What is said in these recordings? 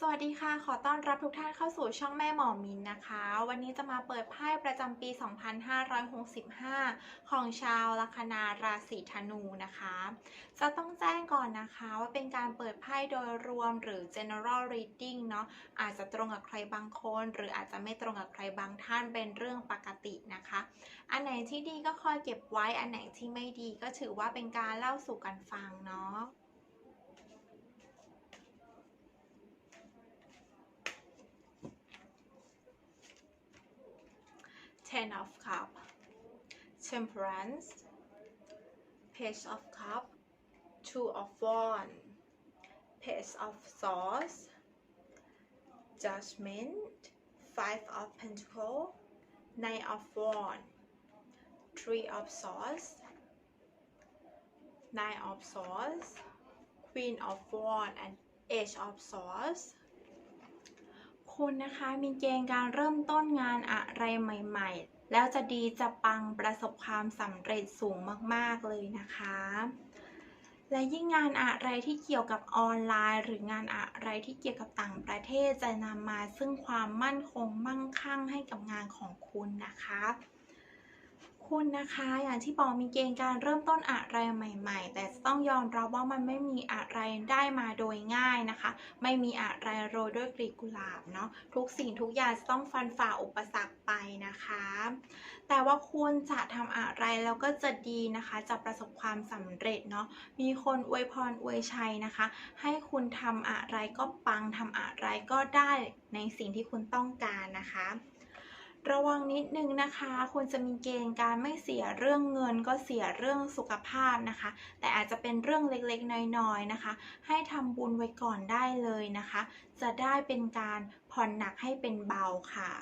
สวัสดีค่ะ ขอต้อนรับทุกท่านเข้าสู่ช่องแม่หมอมินนะคะ วันนี้จะมาเปิดไพ่ประจำปี 2565 ของชาวลัคนาราศีธนูนะคะ จะต้องแจ้งก่อนนะคะว่าเป็นการเปิดไพ่โดยรวมหรือ general reading เนาะ อาจจะตรงกับใครบางคน หรืออาจจะไม่ตรงกับใครบางท่านเป็นเรื่องปกตินะคะ อันไหนที่ดีก็คอยเก็บไว้ อันไหนที่ไม่ดีก็ถือว่าเป็นการเล่าสู่กันฟังเนาะ Ten of Cup Temperance Page of Cup Two of Wand Page of Swords Judgment Five of Pentacles Knight of Wand Three of Swords Nine of Swords Queen of Wand and Age of Swords คุณนะคะมีเกณฑ์การเริ่มต้นงานอะไรใหม่ ๆ แล้วจะดีจะปังประสบความสำเร็จสูงมากๆเลยนะคะ และยิ่งงานอะไรที่เกี่ยวกับออนไลน์ หรืองานอะไรที่เกี่ยวกับต่างประเทศจะนำมาซึ่งความมั่นคงมั่งคั่งให้กับงานของคุณนะคะ คุณนะคะอย่างที่บอกมีเกณฑ์การเริ่มต้นอะไรใหม่ ๆ แต่ต้องยอมรับว่ามันไม่มีอะไรได้มาโดยง่ายนะคะ ไม่มีอะไรโรยด้วยกลีบกุหลาบเนาะทุกสิ่งทุกอย่างจะต้องฟันฝ่าอุปสรรคไปนะคะ แต่ว่าคุณจะทำอะไรแล้วก็จะดีนะคะ จะประสบความสำเร็จเนาะมีคนอวยพรอวยชัยนะคะ ให้คุณทำอะไรก็ปังทำอะไรก็ได้ในสิ่งที่คุณต้องการนะคะ ระวังนิดนึงนะคะคุณจะมีเกณฑ์การไม่เสียเรื่องเงิน ก็เสียเรื่องสุขภาพนะคะ แต่อาจจะเป็นเรื่องเล็กๆ น้อยๆนะคะ ให้ทำบุญไว้ก่อนได้เลยนะคะ จะได้เป็นการผ่อนหนักให้เป็นเบาค่ะ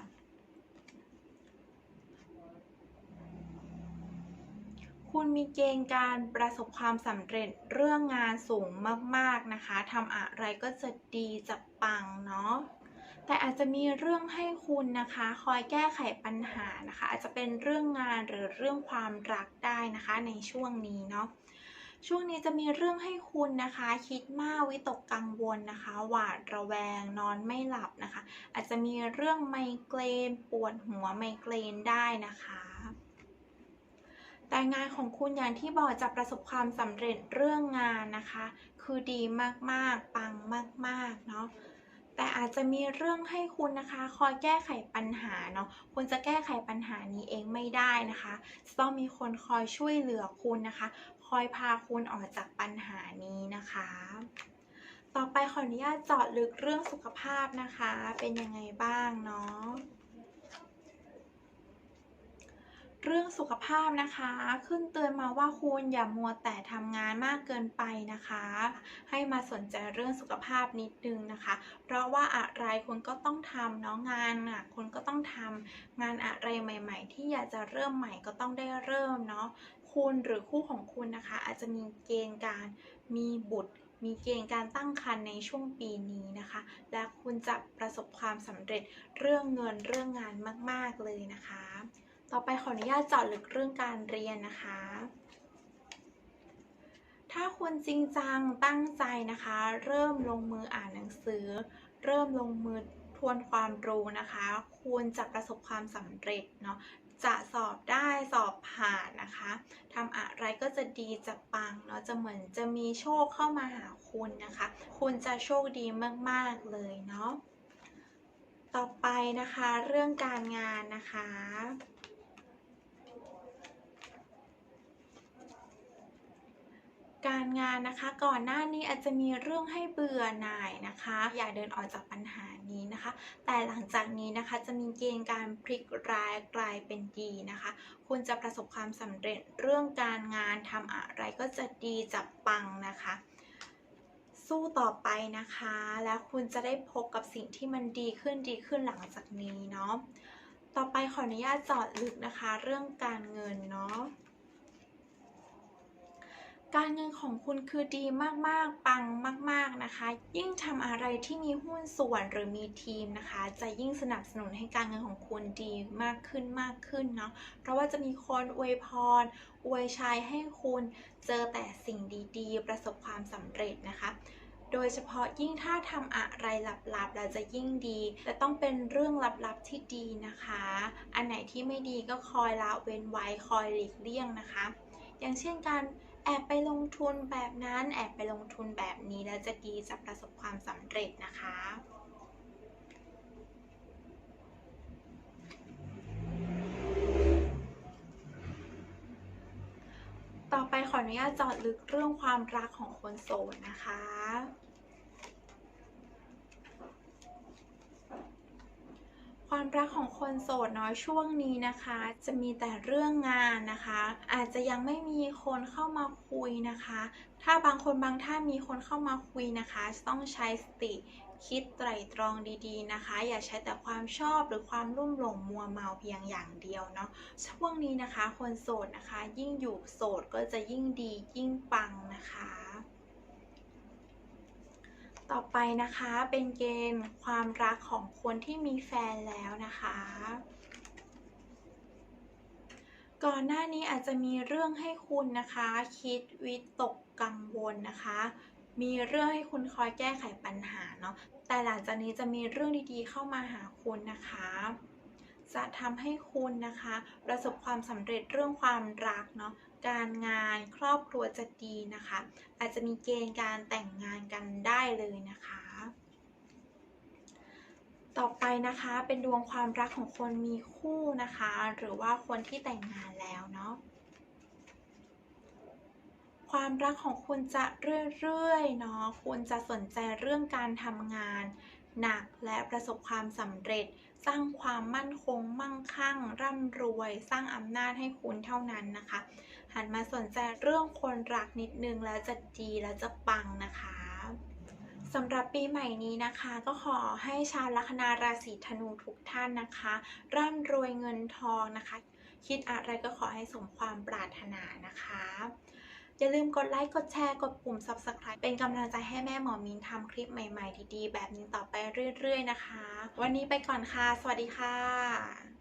คุณมีเกณฑ์การประสบความสำเร็จเรื่องงานสูงมาก ๆ นะคะ ทำอะไรก็จะดีจะปังเนาะ แต่อาจจะมีเรื่องให้คุณนะคะ คอยแก้ไขปัญหานะคะ อาจจะเป็นเรื่องงานหรือเรื่องความรักได้นะคะในช่วงนี้เนาะช่วงนี้จะมีเรื่องให้คุณนะคะ คิดมากวิตกกังวลนะคะ หวาดระแวงนอนไม่หลับนะคะ อาจจะมีเรื่องไมเกรนปวดหัวไมเกรนได้นะคะแต่งานของคุณอย่างที่บอกจะประสบความสำเร็จเรื่องงานนะคะ คือดีมากๆ ปังมากๆ เนาะ แต่อาจจะมีเรื่องให้คุณนะคะ คอยแก้ไขปัญหาเนาะคุณจะแก้ไขปัญหานี้เองไม่ได้นะคะจะต้องมีคนคอยช่วยเหลือคุณนะคะ คอยพาคุณออกจากปัญหานี้นะคะ ต่อไปขออนุญาตเจาะลึกเรื่องสุขภาพนะคะ เป็นยังไงบ้างเนาะ เรื่องสุขภาพนะคะ ขึ้นเตือนมาว่าคุณอย่ามัวแต่ทำงานมากเกินไปนะคะ ให้มาสนใจเรื่องสุขภาพนิดนึงนะคะ เพราะว่าอะไรคุณก็ต้องทำเนาะงานอะคุณก็ต้องทำงานอะไรใหม่ ๆ ที่อยากจะเริ่มใหม่ก็ต้องได้เริ่มเนาะคุณหรือคู่ของคุณนะคะ อาจจะมีเกณฑ์การมีบุตรมีเกณฑ์การตั้งครรภ์ในช่วงปีนี้นะคะ และคุณจะประสบความสำเร็จเรื่องเงินเรื่องงานมาก ๆ เลยนะคะ ต่อไปขออนุญาตเจาะลึกเรื่องการเรียนนะคะ ถ้าคุณจริงจังตั้งใจนะคะ เริ่มลงมืออ่านหนังสือ เริ่มลงมือทวนความรู้นะคะ คุณจะประสบความสำเร็จเนาะจะสอบได้สอบผ่านนะคะทำอะไรก็จะดีจะปังเนาะจะเหมือนจะมีโชคเข้ามาหาคุณนะคะ คุณจะโชคดีมาก ๆ เลยเนาะต่อไปนะคะเรื่องการงานนะคะ การงานนะคะ ก่อนหน้านี้อาจจะมีเรื่องให้เบื่อหน่ายนะคะ อย่าเดินออกจากปัญหานี้นะคะ แต่หลังจากนี้นะคะจะมีเกณฑ์การพลิกร้ายกลายเป็นดีนะคะ คุณจะประสบความสำเร็จเรื่องการงานทำอะไรก็จะดีจะปังนะคะสู้ต่อไปนะคะ แล้วคุณจะได้พบกับสิ่งที่มันดีขึ้นดีขึ้นหลังจากนี้เนาะต่อไปขออนุญาตจาะลึกนะคะ เรื่องการเงินเนาะ การเงินของคุณคือดีมากๆ ปังมาก ๆนะคะ ยิ่งทำอะไรที่มีหุ้นส่วนหรือมีทีมนะคะ จะยิ่งสนับสนุนให้การเงินของคุณดีมากขึ้นมากขึ้นเนาะ เพราะว่าจะมีคนอวยพร อวยชัยให้คุณเจอแต่สิ่งดีๆ ประสบความสำเร็จนะคะโดยเฉพาะยิ่งถ้าทำอะไรลับๆแล้วจะยิ่งดี แต่ต้องเป็นเรื่องลับๆที่ดีนะคะ อันไหนที่ไม่ดีก็คอยละเว้นไว้คอยหลีกเลี่ยงนะคะ อย่างเช่นการ แอบไปลงทุนแบบนั้น แอบไปลงทุนแบบนี้แล้วจะดีจะประสบความสำเร็จนะคะต่อไปขออนุญาตจอดลึกเรื่องความรักของคนโสดนะคะ ความรักของคนโสดเนาะช่วงนี้นะคะ จะมีแต่เรื่องงานนะคะ อาจจะยังไม่มีคนเข้ามาคุยนะคะ ถ้าบางคนบางท่านมีคนเข้ามาคุยนะคะ ต้องใช้สติคิดไตร่ตรองดีๆนะคะ อย่าใช้แต่ความชอบหรือความรุ่มหลงมัวเมาเพียงอย่างเดียวเนาะช่วงนี้นะคะ คนโสดนะคะ ยิ่งอยู่โสดก็จะยิ่งดียิ่งปังนะคะ ต่อไปนะคะเป็นเกณฑ์ความรักของคนที่มีแฟนแล้วนะคะ ก่อนหน้านี้อาจจะมีเรื่องให้คุณนะคะ คิดวิตกกังวลนะคะ มีเรื่องให้คุณคอยแก้ไขปัญหาเนาะแต่หลังจากนี้จะมีเรื่องดีๆเข้ามาหาคุณนะคะจะทำให้คุณนะคะ ประสบความสำเร็จเรื่องความรักเนาะ การงานครอบครัวจะดีนะคะ อาจจะมีเกณฑ์การแต่งงานกันได้เลยนะคะ ต่อไปนะคะเป็นดวงความรักของคนมีคู่นะคะ หรือว่าคนที่แต่งงานแล้วเนาะความรักของคุณจะเรื่อยๆเนาะคุณจะสนใจเรื่องการทำงานหนักและประสบความสำเร็จ สร้างความมั่นคงมั่งคั่ง ร่ำรวย สร้างอำนาจให้คุณเท่านั้นนะคะ หันมาสนใจเรื่องคนรักนิดนึงแล้วจะดีแล้วจะปังนะคะสำหรับปีใหม่นี้นะคะ ก็ขอให้ชาวลัคนาราศีธนูทุกท่านนะคะร่ำรวยเงินทองนะคะ คิดอะไรก็ขอให้สมความปรารถนานะคะ อย่าลืมกดไลค์กดแชร์กดปุ่ม subscribe เป็นกำลังใจให้แม่หมอมินทำคลิปใหม่ ๆ ดีๆ แบบนี้ต่อไปเรื่อย ๆ นะคะ วันนี้ไปก่อนค่ะ สวัสดีค่ะ